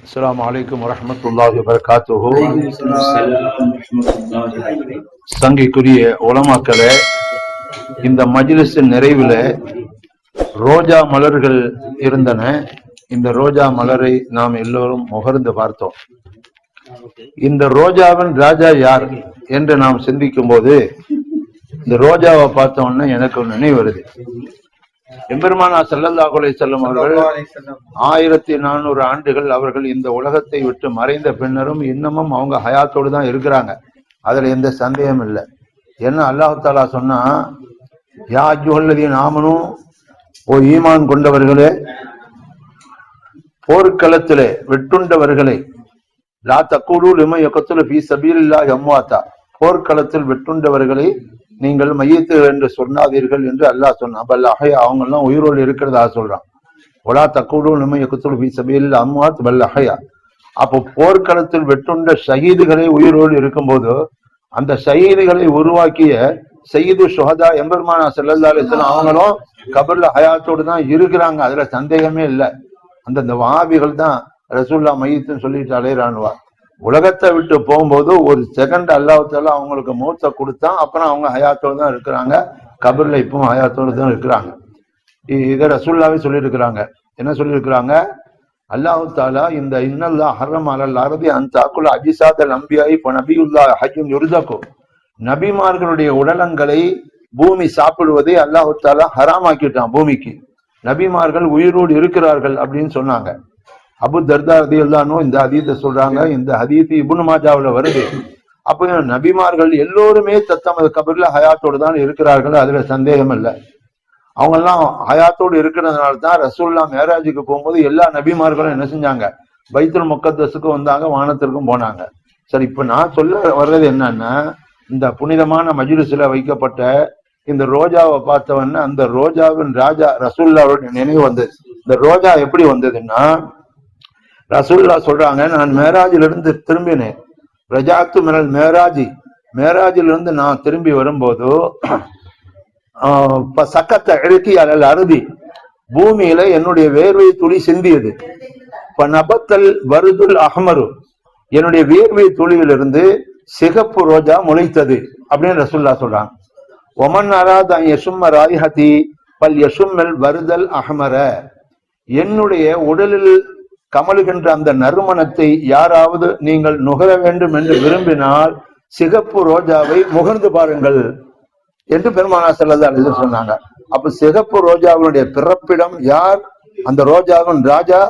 السلام عليكم ورحمة الله وبركاته சங்கைக்குரிய உலமாக்களே இந்த மஜ்லிஸின் நிறைவில் ரோஜா மலர்கள் இருந்தன இந்த ரோஜா மலரை நாம் எல்லோரும் முகர்ந்து பார்த்தோம் இந்த ரோஜாவின் ராஜா யார் என்று நாம் சிந்திக்கும் போது இந்த ரோஜாவை பார்த்த உடனே எனக்கு ஒரு நினைவு வருது எம்பெருமானா ஸல்லல்லாஹு அலைஹி செல்லும் அவர்கள் ஆயிரத்தி நானூறு ஆண்டுகள் அவர்கள் இந்த உலகத்தை விட்டு மறைந்த பின்னரும் இன்னமும் அவங்க ஹயாத்தோடு தான் இருக்கிறாங்க. அதுல எந்த சந்தேகம் இல்லை. என்ன அல்லாஹ் தாலா சொன்னா யா அஜுஹல்லதீன் ஆமனும் ஓ ஈமான் கொண்டவர்களே போர்க்களத்திலே வெட்டுண்டவர்களை லா தக்கூடு லிம யகத்துல ஃபீ சபீலில்லாஹி அம்வாத்தா. போர்க்களத்தில் வெட்டுண்டவர்களை நீங்கள் மையத்து என்று சொன்னாதீர்கள் என்று அல்லாஹ் சொன்னான். அப்ப அல்லாஹ் அவங்க எல்லாம் உயிரோடு இருக்கிறதா சொல்றான். ஒலா தக்கூடு லிம குத்துல் பி சபையில் அம்மாத் பல் அப்போ போர்க்களத்தில் வெட்டுண்ட ஷஹீதுகளை உயிரோடு இருக்கும்போது அந்த ஷஹீதுகளை உருவாக்கிய சயீது சுஹதா எம்பெருமானா செல்லல்லா அலிஸ்லாம் அவங்களும் கபர்ல ஹயாத்தோடு தான் இருக்கிறாங்க. அதுல சந்தேகமே இல்லை. அந்த வாபிகள் தான் ரசூல்லா மையத்துன்னு சொல்லிட்டு அலையிறானுவா. உலகத்தை விட்டு போகும்போது ஒரு செகண்ட் அல்லாஹால அவங்களுக்கு மூத்த கொடுத்தான் அப்புறம் அவங்க ஹயாத்தோடு தான் இருக்கிறாங்க. கபர்ல இப்பவும் ஹயாத்தோடு தான் இருக்கிறாங்க. இதை ரசூல்லாவே சொல்லியிருக்கிறாங்க. என்ன சொல்லியிருக்கிறாங்க? அல்லாஹு தாலா இந்த இன்னல்லா ஹர்ரம் அலல் அந்த அக்குல அஜிசாத நம்பியாய் இப்போ நபியுல்லா ஹஜ்ஜும் யுர்தக்கும் நபிமார்களுடைய உடலங்களை பூமி சாப்பிடுவதை அல்லாஹு தாலா ஹராமாக்கிட்டான் பூமிக்கு. நபிமார்கள் உயிரோடு இருக்கிறார்கள் அப்படின்னு சொன்னாங்க. அபு தர்தா ரதி இந்த ஹதீத்தை சொல்றாங்க. இந்த ஹதீத்து இபுன் மாஜாவில் வருது. அப்போ நபிமார்கள் எல்லோருமே தத்தமது கபர்ல ஹயாத்தோடு தான் இருக்கிறார்கள். அதுல சந்தேகம் இல்லை. அவங்க எல்லாம் ஹயாத்தோடு இருக்கிறதுனால தான் ரசூல்லா மேராஜுக்கு போகும்போது எல்லா நபிமார்களும் என்ன செஞ்சாங்க? பைத்துல் முக்கத்தஸுக்கும் வந்தாங்க வானத்திற்கும் போனாங்க. சரி இப்ப நான் சொல்ல வர்றது என்னன்னா இந்த புனிதமான மஜ்லிஸ்ல வைக்கப்பட்ட இந்த ரோஜாவை பார்த்தவன்னு அந்த ரோஜாவின் ராஜா ரசூல்லாவோட நினைவு வந்தது. இந்த ரோஜா எப்படி வந்ததுன்னா ரசூல்லா சொல்றாங்க நான் மேராஜிலிருந்து திரும்பினேன். ரஜாத்து மினல் மேராஜி. மேராஜிலிருந்து நான் திரும்பி வரும்போது ஆஹ் ப- சக்கத்த இழுக்கி அலல் அருதி. பூமியில என்னுடைய வேர்வை துளி சிந்தியது. இப்ப நபத்தல் வருதுல் அஹ்மரு. என்னுடைய வேர்வை துளியிலிருந்து சிகப்பு ரோஜா முளைத்தது அப்படின்னு ரசுல்லா சொல்றாங்க. ஒமன் அராத் யசும்ம ராய்ஹதி பல் யசும்மல் வருதல் அஹ்மர. என்னுடைய உடலில் கமலுகின்ற அந்த நறுமணத்தை யாராவது நீங்கள் நுகர வேண்டும் என்று விரும்பினால் சிகப்பு ரோஜாவை முகர்ந்து பாருங்கள் என்று பெருமானா செல்லதா அலிசன் சொன்னாங்க. அப்ப சிகப்பு ரோஜாவினுடைய பிறப்பிடம் யார்? அந்த ரோஜாவின் ராஜா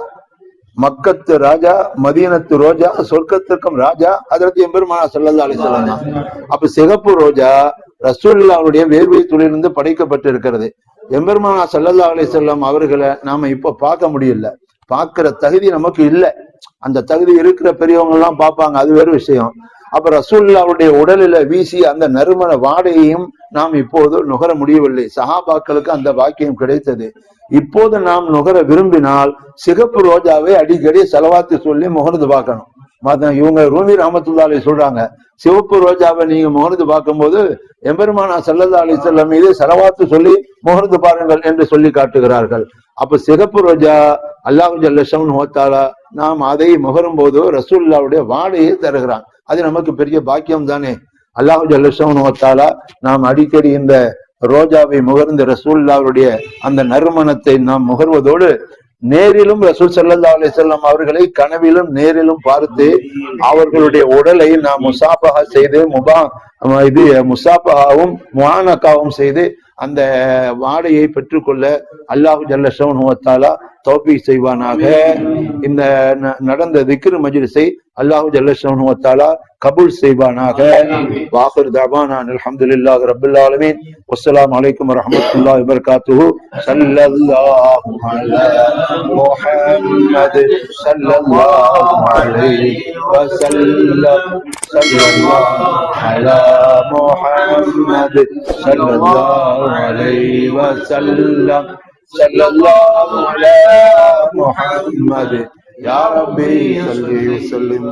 மக்கத்து ராஜா மதீனத்து ரோஜா சொர்க்கத்திற்கும் ராஜா அதற்கு எம்பெருமானா செல்லதா அலிசல்லாம் அப்ப சிகப்பு ரோஜா ரசூல்லாவுடைய வேர்வை துளிலிருந்து படைக்கப்பட்டு இருக்கிறது எம்பெருமானா சல்லல்லா அலிசல்லாம் அவர்களை நாம இப்ப பார்க்க முடியல. பார்க்கிற தகுதி நமக்கு இல்லை. அந்த தகுதி இருக்கிற பெரியவங்க எல்லாம் பார்ப்பாங்க அது வேறு விஷயம். அப்ப ரசூல்லாவுடைய உடலில வீசி அந்த நறுமண வாடையையும் நாம் இப்போது நுகர முடியவில்லை. சஹாபாக்களுக்கு அந்த பாக்கியம் கிடைத்தது. இப்போது நாம் நுகர விரும்பினால் சிகப்பு ரோஜாவை அடிக்கடி செலவாத்து சொல்லி முகர்ந்து பார்க்கணும். இவங்க ரூமி ரஹமத்துல்லாலே சொல்றாங்க சிவப்பு ரோஜாவை நீங்க முகர்ந்து பார்க்கும்போது எம்பெருமானா சல்லல்லா அலிசல்லம் மீது செலவாத்து சொல்லி முகர்ந்து பாருங்கள் என்று சொல்லி காட்டுகிறார்கள். அப்ப சிகப்பு ரோஜா அல்லாஹு ஜல்லஷம் ஹோத்தாலா நாம் அதை முகரும் போது ரசூல்லாவுடைய வாடையை தருகிறான். அது நமக்கு பெரிய பாக்கியம் தானே. அல்லாஹு ஜல்லஷம் ஹோத்தாலா நாம் அடிக்கடி இந்த ரோஜாவை முகர்ந்த ரசூல்லாவுடைய அந்த நறுமணத்தை நாம் முகர்வதோடு நேரிலும் ரசூல் சல்லா அலிசல்லாம் அவர்களை கனவிலும் நேரிலும் பார்த்து அவர்களுடைய உடலை நாம் முசாபகா செய்து முபா இது முசாபகாவும் முஹானக்காவும் செய்து அந்த வாடையை பெற்றுக்கொள்ள அல்லாஹு ஜல்லசவன் ஹுவத்தாலா தௌபி செய்வானாக. இந்த நடந்த திக்ரு மஜ்லிஸை அல்லாஹு ஜல்லா கபூல் செய்வானாக. வாஹிர் தவானான் அல்ஹம்துலில்லாஹி ரப்பில் ஆலமீன். வஸ்ஸலாமு அலைக்கும் வரஹ்மத்துல்லாஹி வபரகாத்துஹு. ஸல்லல்லாஹு அலா முஹம்மது சல்லல்லாஹு அலைஹி வஸல்லம். அலா முஹம்மது அலைஹி வஸல்லம். ஸல்லல்லாஹு அலா முஹம்மது யா ரப்பி ஸல்லி வஸல்லிம்